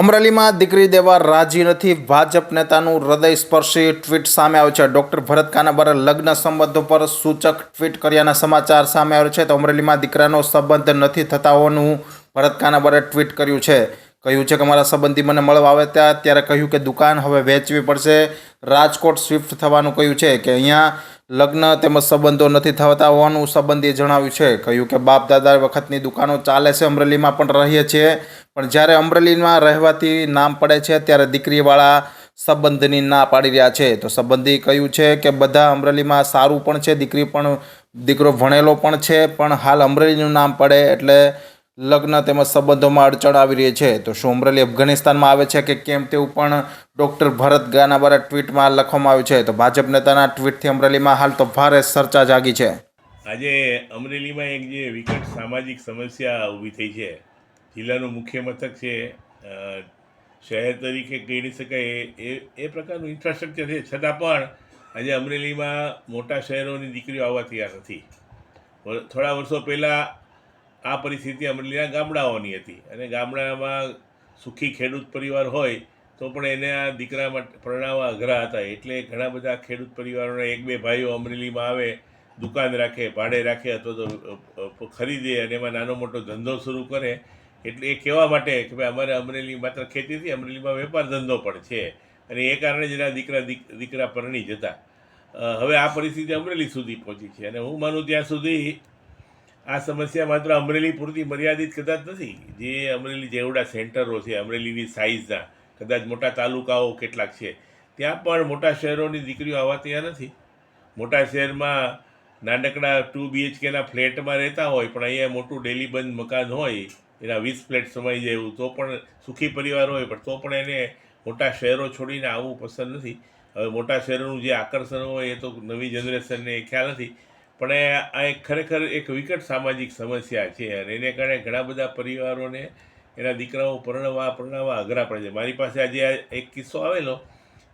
અમરેલીમાં દીકરી દેવા રાજી નથી. ભાજપ નેતાનું હૃદયસ્પર્શી ટ્વીટ સામે આવ્યું છે. ડૉક્ટર ભરત કાનાબારે લગ્ન સંબંધો પર સૂચક ટ્વીટ કર્યાના સમાચાર સામે આવ્યો છે. તો અમરેલીમાં દીકરાનો સંબંધ નથી થતા હોવાનું ભરત કાનાબારે ટ્વીટ કર્યું છે. કહ્યું છે કે મારા સંબંધી મને મળવા આવે ત્યાં, ત્યારે કહ્યું કે દુકાન હવે વેચવી પડશે. રાજકોટ શિફ્ટ થવાનું કહ્યું છે કે અહીંયા લગ્ન તેમજ સંબંધો નથી થતા હોવાનું સંબંધીએ જણાવ્યું છે. કહ્યું કે બાપ દાદા વખતની દુકાનો ચાલે છે. અમરેલીમાં પણ રહીએ છીએ. પણ જ્યારે અમરેલીમાં રહેવાથી નામ પડે છે, ત્યારે દીકરીવાળા સંબંધની ના પાડી રહ્યા છે. તો સંબંધી કહ્યું છે કે બધા અમરેલીમાં સારું પણ છે, દીકરી પણ, દીકરો ભણેલો પણ છે, પણ હાલ અમરેલીનું નામ પડે એટલે લગ્ન તેમજ સંબંધોમાં અડચણ આવી રહી છે. તો શું અમરેલી અફઘાનિસ્તાનમાં આવે છે કે કેમ તેવું પણ ડૉક્ટર ભરત ગાનાબારા ટ્વીટમાં લખવામાં આવ્યું છે. તો ભાજપ નેતાના ટ્વીટથી અમરેલીમાં હાલ તો ભારે ચર્ચા જાગી છે. આજે અમરેલીમાં એક જે વિકટ સામાજિક સમસ્યા ઊભી થઈ છે. જિલ્લાનું મુખ્ય મથક છે શહેર તરીકે ગણી શકાય એ એ પ્રકારનું ઇન્ફ્રાસ્ટ્રક્ચર છે. છતાં પણ આજે અમરેલીમાં મોટા શહેરોની દીકરીઓ આવવા તૈયાર નથી. થોડા વર્ષો પહેલાં આ પરિસ્થિતિ અમરેલીના ગામડાઓની હતી અને ગામડામાં સુખી ખેડૂત પરિવાર હોય તો પણ એને આ દીકરા માટે પરણાવવા અઘરા હતા. એટલે ઘણા બધા ખેડૂત પરિવારોના એક બે ભાઈઓ અમરેલીમાં આવે, દુકાન રાખે, ભાડે રાખે અથવા તો ખરીદે અને એમાં નાનો મોટો ધંધો શરૂ કરે એટલે એ કહેવા માટે કે ભાઈ અમારે અમરેલી માત્ર ખેતીથી અમરેલીમાં વેપાર ધંધો પણ છે. અને એ કારણે જ એના દીકરા દીકરા પરણી જતા. હવે આ પરિસ્થિતિ અમરેલી સુધી પહોંચી છે. અને હું માનું ત્યાં સુધી આ સમસ્યા માત્ર અમરેલી પૂરતી મર્યાદિત કદાચ નથી. જે અમરેલી જેવડા સેન્ટરો છે, અમરેલીની સાઇઝના કદાચ મોટા તાલુકાઓ કેટલાક છે, ત્યાં પણ મોટા શહેરોની દીકરીઓ આવવા ત્યાં નથી. મોટા શહેરમાં નાનકડા ટુ બીએચકેના ફ્લેટમાં રહેતા હોય, પણ અહીંયા મોટું ડેલી બંધ મકાન હોય એના વીસ ફ્લેટ સમાઈ જાય એવું, તો પણ સુખી પરિવાર હોય, પણ તો પણ એને મોટા શહેરો છોડીને આવવું પસંદ નથી. હવે મોટા શહેરોનું જે આકર્ષણ હોય એ તો નવી જનરેશનને ખ્યાલ નથી. પણ આ એક ખરેખર એક વિકટ સામાજિક સમસ્યા છે અને એને કારણે ઘણા બધા પરિવારોને એના દીકરાઓ પરણવા, પરણાવવા અઘરા પડે છે. મારી પાસે આજે એક કિસ્સો આવેલો.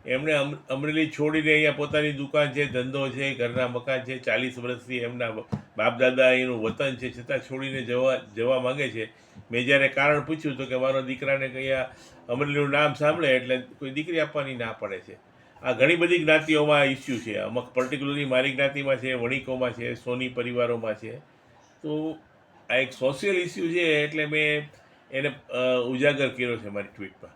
એમણે અમરેલી છોડીને અહીંયા પોતાની દુકાન છે, ધંધો છે, ઘરના મકાન છે, ચાલીસ વર્ષથી એમના બાપ દાદા એનું વતન છે, છતાં છોડીને જવા જવા માગે છે. મેં જ્યારે કારણ પૂછ્યું તો કે મારો દીકરાને અહીંયા અમરેલીનું નામ સાંભળે એટલે કોઈ દીકરી આપવાની ના પડે છે. આ ઘણી બધી જ્ઞાતિઓમાં ઇસ્યુ છે. અમુક પર્ટિક્યુલરલી મારી જ્ઞાતિમાં છે, વણિકોમાં છે, સોની પરિવારોમાં છે. તો આ એક સોશિયલ ઇસ્યુ છે એટલે મેં એને ઉજાગર કર્યો છે મારી ટ્વીટમાં